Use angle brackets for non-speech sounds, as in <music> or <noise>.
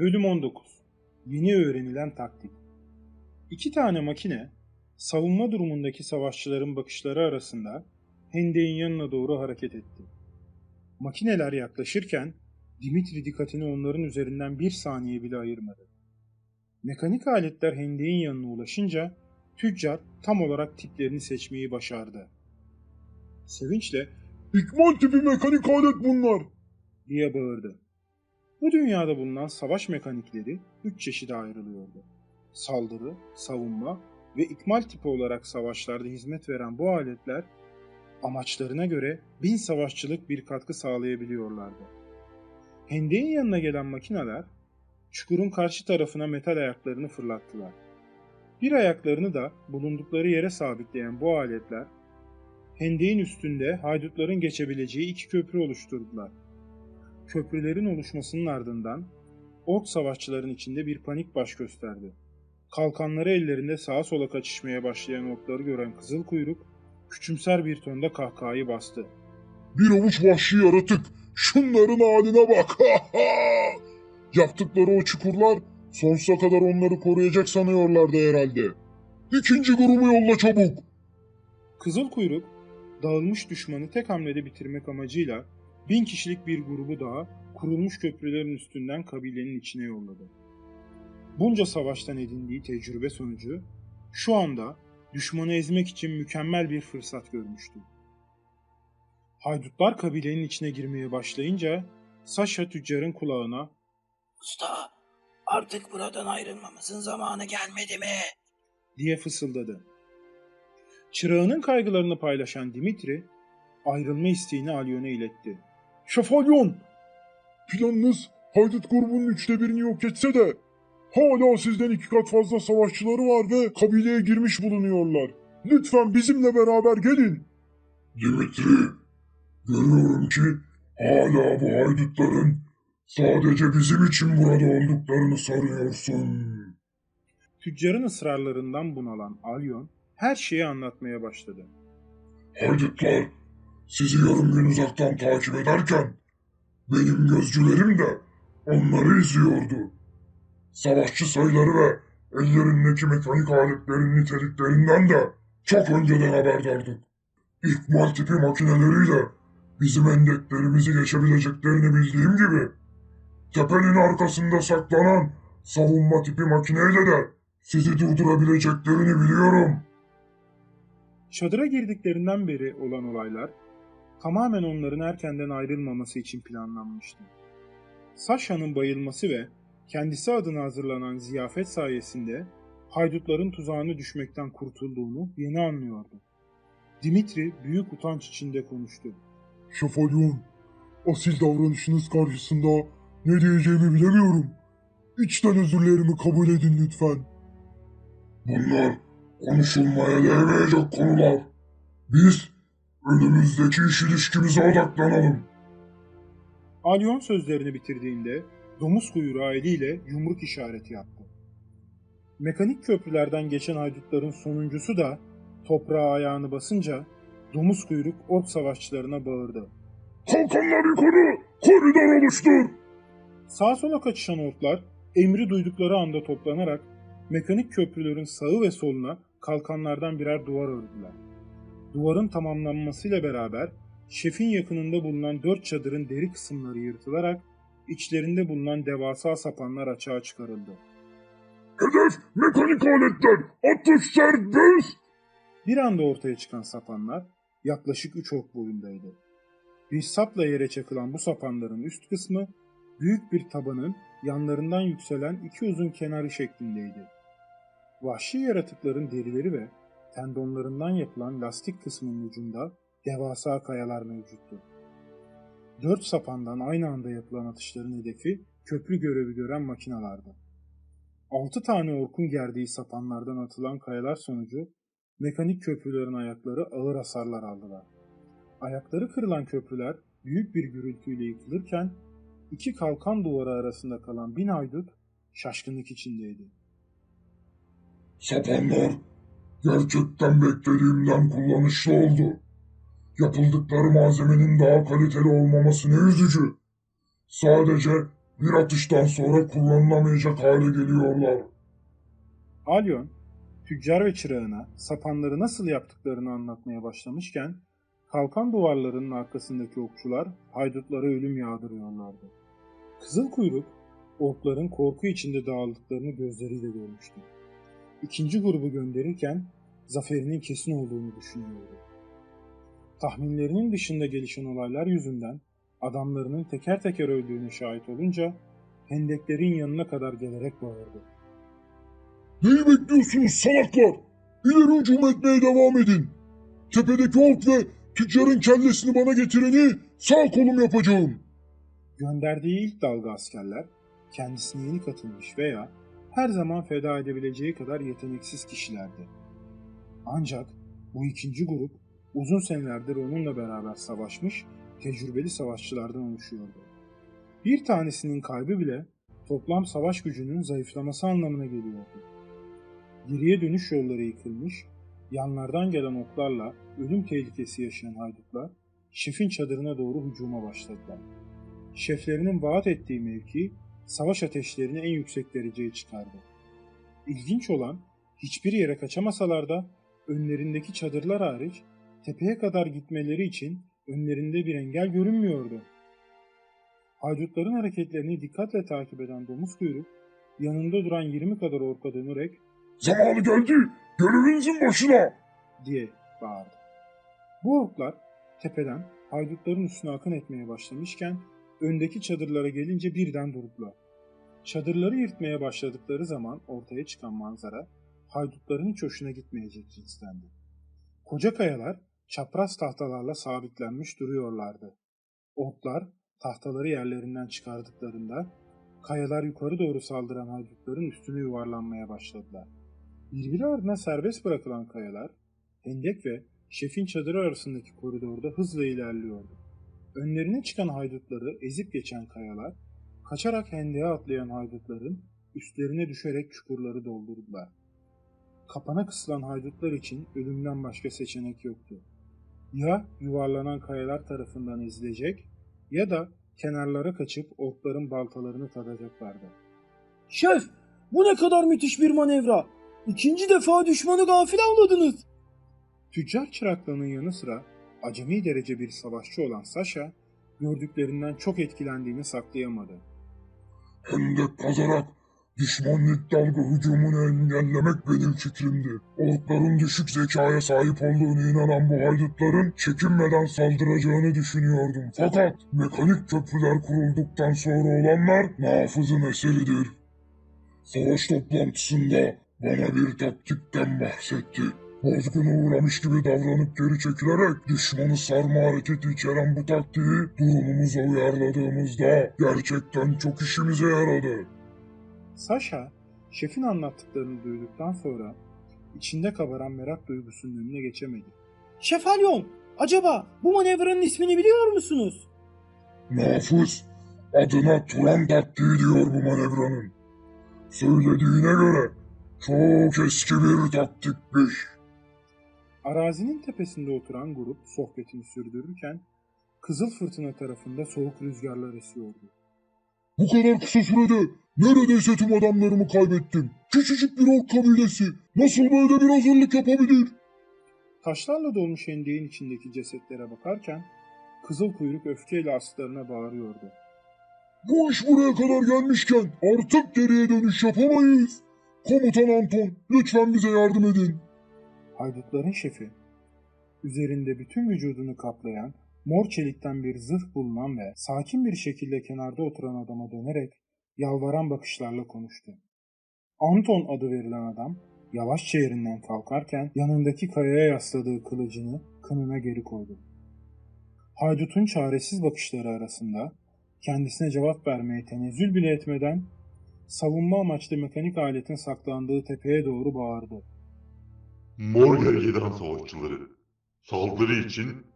Bölüm 19 Yeni öğrenilen taktik İki tane makine, savunma durumundaki savaşçıların bakışları arasında hendeğin yanına doğru hareket etti. Makineler yaklaşırken Dimitri dikkatini onların üzerinden bir saniye bile ayırmadı. Mekanik aletler hendeğin yanına ulaşınca tüccar tam olarak tiplerini seçmeyi başardı. Sevinçle İkmal tipi mekanik alet bunlar. diye bağırdı. Bu dünyada bulunan savaş mekanikleri üç çeşide ayrılıyordu. Saldırı, savunma ve ikmal tipi olarak savaşlarda hizmet veren bu aletler amaçlarına göre bin savaşçılık bir katkı sağlayabiliyorlardı. Hendeğin yanına gelen makineler çukurun karşı tarafına metal ayaklarını fırlattılar. Bir ayaklarını da bulundukları yere sabitleyen bu aletler hendeğin üstünde haydutların geçebileceği iki köprü oluşturdular. Köprülerin oluşmasının ardından ork savaşçıların içinde bir panik baş gösterdi. Kalkanları ellerinde sağa sola kaçışmaya başlayan orkları gören kızıl kuyruk küçümser bir tonda kahkahayı bastı. Bir avuç vahşi yaratık. Şunların haline bak. <laughs> Yaptıkları o çukurlar sonsuza kadar onları koruyacak sanıyorlardı herhalde. İkinci grubu yolla çabuk. Kızıl kuyruk dağılmış düşmanı tek hamlede bitirmek amacıyla bin kişilik bir grubu daha kurulmuş köprülerin üstünden kabilenin içine yolladı. Bunca savaştan edindiği tecrübe sonucu şu anda düşmanı ezmek için mükemmel bir fırsat görmüştü. Haydutlar kabilenin içine girmeye başlayınca Saşa tüccarın kulağına Usta, artık buradan ayrılmamızın zamanı gelmedi mi? diye fısıldadı. Çırağının kaygılarını paylaşan Dimitri ayrılma isteğini Alyon'a iletti. Şafalyon! Planınız haydut grubunun üçte birini yok etse de hala sizden iki kat fazla savaşçıları var ve kabileye girmiş bulunuyorlar. Lütfen bizimle beraber gelin. Dimitri, görüyorum ki hala bu haydutların sadece bizim için burada olduklarını sanıyorsun. Tüccarın ısrarlarından bunalan Alyon her şeyi anlatmaya başladı. Haydutlar sizi yarım gün uzaktan takip ederken benim gözcülerim de onları izliyordu. Savaşçı sayıları ve ellerindeki mekanik aletlerin niteliklerinden de çok önceden haberdardık. İkmal tipi makineleriyle bizim endeklerimizi geçebileceklerini bildiğim gibi tepenin arkasında saklanan savunma tipi makineyle de sizi durdurabileceklerini biliyorum. Çadıra girdiklerinden beri olan olaylar tamamen onların erkenden ayrılmaması için planlanmıştı. Sasha'nın bayılması ve kendisi adına hazırlanan ziyafet sayesinde haydutların tuzağına düşmekten kurtulduğunu yeni anlıyordu. Dimitri büyük utanç içinde konuştu. Şafalyon, asil davranışınız karşısında ne diyeceğimi bilemiyorum. İçten özürlerimi kabul edin lütfen. Bunlar konuşulmaya değmeyecek konular. Biz önümüzdeki iş ilişkimize odaklanalım. Alyon sözlerini bitirdiğinde domuz kuyruğu eliyle yumruk işareti yaptı. Mekanik köprülerden geçen haydutların sonuncusu da toprağa ayağını basınca domuz kuyruk ork savaşçılarına bağırdı. Kalkanlar yukarı, koridor oluştur. Sağa sola kaçışan orklar emri duydukları anda toplanarak mekanik köprülerin sağı ve soluna kalkanlardan birer duvar ördüler. Duvarın tamamlanmasıyla beraber şefin yakınında bulunan dört çadırın deri kısımları yırtılarak içlerinde bulunan devasa sapanlar açığa çıkarıldı. Hedef mekanik aletler, atış serbest. Bir anda ortaya çıkan sapanlar yaklaşık 3 ok boyundaydı. Bir sapla yere çakılan bu sapanların üst kısmı büyük bir tabanın yanlarından yükselen iki uzun kenarı şeklindeydi. Vahşi yaratıkların derileri ve tendonlarından yapılan lastik kısmının ucunda devasa kayalar mevcuttu. Dört sapandan aynı anda yapılan atışların hedefi köprü görevi gören makinalardı. Altı tane orkun gerdiği sapanlardan atılan kayalar sonucu mekanik köprülerin ayakları ağır hasarlar aldılar. Ayakları kırılan köprüler büyük bir gürültüyle yıkılırken iki kalkan duvarı arasında kalan bin haydut şaşkınlık içindeydi. Sapanlar gerçekten beklediğimden kullanışlı oldu. Yapıldıkları malzemenin daha kaliteli olmaması ne üzücü. Sadece Bir atıştan sonra kullanılamayacak hale geliyorlar. Alyon, tüccar ve çırağına sapanları nasıl yaptıklarını anlatmaya başlamışken, kalkan duvarlarının arkasındaki okçular haydutlara ölüm yağdırıyorlardı. Kızıl kuyruk, orkların korku içinde dağıldıklarını gözleriyle görmüştü. İkinci grubu gönderirken zaferinin kesin olduğunu düşünüyordu. Tahminlerinin dışında gelişen olaylar yüzünden adamlarının teker teker öldüğüne şahit olunca hendeklerin yanına kadar gelerek bağırdı. Neyi bekliyorsunuz salaklar? İleri hücum etmeye devam edin. Tepedeki ork ve tüccarın kellesini bana getireni sağ kolum yapacağım. Gönderdiği ilk dalga askerler kendisine yeni katılmış veya her zaman feda edebileceği kadar yeteneksiz kişilerdi. Ancak bu ikinci grup uzun senelerdir onunla beraber savaşmış tecrübeli savaşçılardan oluşuyordu. Bir tanesinin kaybı bile toplam savaş gücünün zayıflaması anlamına geliyordu. Geriye dönüş yolları yıkılmış, yanlardan gelen oklarla ölüm tehlikesi yaşayan haydutlar şefin çadırına doğru hücuma başladılar. Şeflerinin vaat ettiği mevki savaş ateşlerini en yüksek dereceye çıkardı. İlginç olan hiçbir yere kaçamasalar da önlerindeki çadırlar hariç tepeye kadar gitmeleri için önlerinde bir engel görünmüyordu. Haydutların hareketlerini dikkatle takip eden domuz kuyruk yanında duran 20 kadar orka dönerek Zamanı geldi. Görevinizin başına. diye bağırdı. Bu orklar tepeden haydutların üstüne akın etmeye başlamışken öndeki çadırlara gelince birden durdular. Çadırları yırtmaya başladıkları zaman ortaya çıkan manzara haydutların hiç hoşuna gitmeyecek cinstendi. Koca kayalar çapraz tahtalarla sabitlenmiş duruyorlardı. Orklar tahtaları yerlerinden çıkardıklarında kayalar yukarı doğru saldıran haydutların üstüne yuvarlanmaya başladılar. Birbiri ardına serbest bırakılan kayalar, hendek ve şefin çadırı arasındaki koridorda hızla ilerliyordu. Önlerine çıkan haydutları ezip geçen kayalar, kaçarak hendeğe atlayan haydutların üstlerine düşerek çukurları doldurdular. Kapana kısılan haydutlar için ölümden başka seçenek yoktu. Ya yuvarlanan kayalar tarafından ezilecek ya da kenarlara kaçıp orkların baltalarını tadacaklardı. Şef, bu ne kadar müthiş bir manevra. İkinci defa düşmanı gafil avladınız. Tüccar çıraklığının yanı sıra acemi derece bir savaşçı olan Sasha, gördüklerinden çok etkilendiğini saklayamadı. Hendek kazarak düşmanın ilk dalga hücumunu engellemek benim fikrimdi. Orkların düşük zekaya sahip olduğunu inanan bu haydutların çekinmeden saldıracağını düşünüyordum. Fakat mekanik köprüler kurulduktan sonra olanlar nafızın eseridir. Savaş toplantısında bana bir taktikten bahsetti. Bozguna uğramış gibi davranıp geri çekilerek düşmanı sarma hareketi içeren bu taktiği durumumuza uyarladığımızda gerçekten çok işimize yaradı. Sasha, şefin anlattıklarını duyduktan sonra içinde kabaran merak duygusunun önüne geçemedi. Şef Alyon, acaba bu manevranın ismini biliyor musunuz? Nafız, adına Turan taktiği diyor bu manevranın. Söylediğine göre çok eski bir taktikmiş. Arazinin tepesinde oturan grup sohbetini sürdürürken Kızıl Fırtına tarafında soğuk rüzgarlar esiyordu. Bu kadar kısa sürede neredeyse tüm adamlarımı kaybettim. Küçücük bir ork kabilesi nasıl böyle bir hazırlık yapabilir? Taşlarla dolmuş hendeğin içindeki cesetlere bakarken Kızıl Kuyruk öfkeyle aslarına bağırıyordu. Bu iş buraya kadar gelmişken artık geriye dönüş yapamayız. Komutan Anton, lütfen bize yardım edin. Haydutların şefi, üzerinde bütün vücudunu kaplayan mor çelikten bir zırh bulunan ve sakin bir şekilde kenarda oturan adama dönerek yalvaran bakışlarla konuştu. Anton adı verilen adam yavaşça yerinden kalkarken yanındaki kayaya yasladığı kılıcını kınına geri koydu. Haydutun çaresiz bakışları arasında kendisine cevap vermeye tenezzül bile etmeden savunma amaçlı mekanik aletin saklandığı tepeye doğru bağırdı. Mor Gergedan Savaşçıları. Saldırı için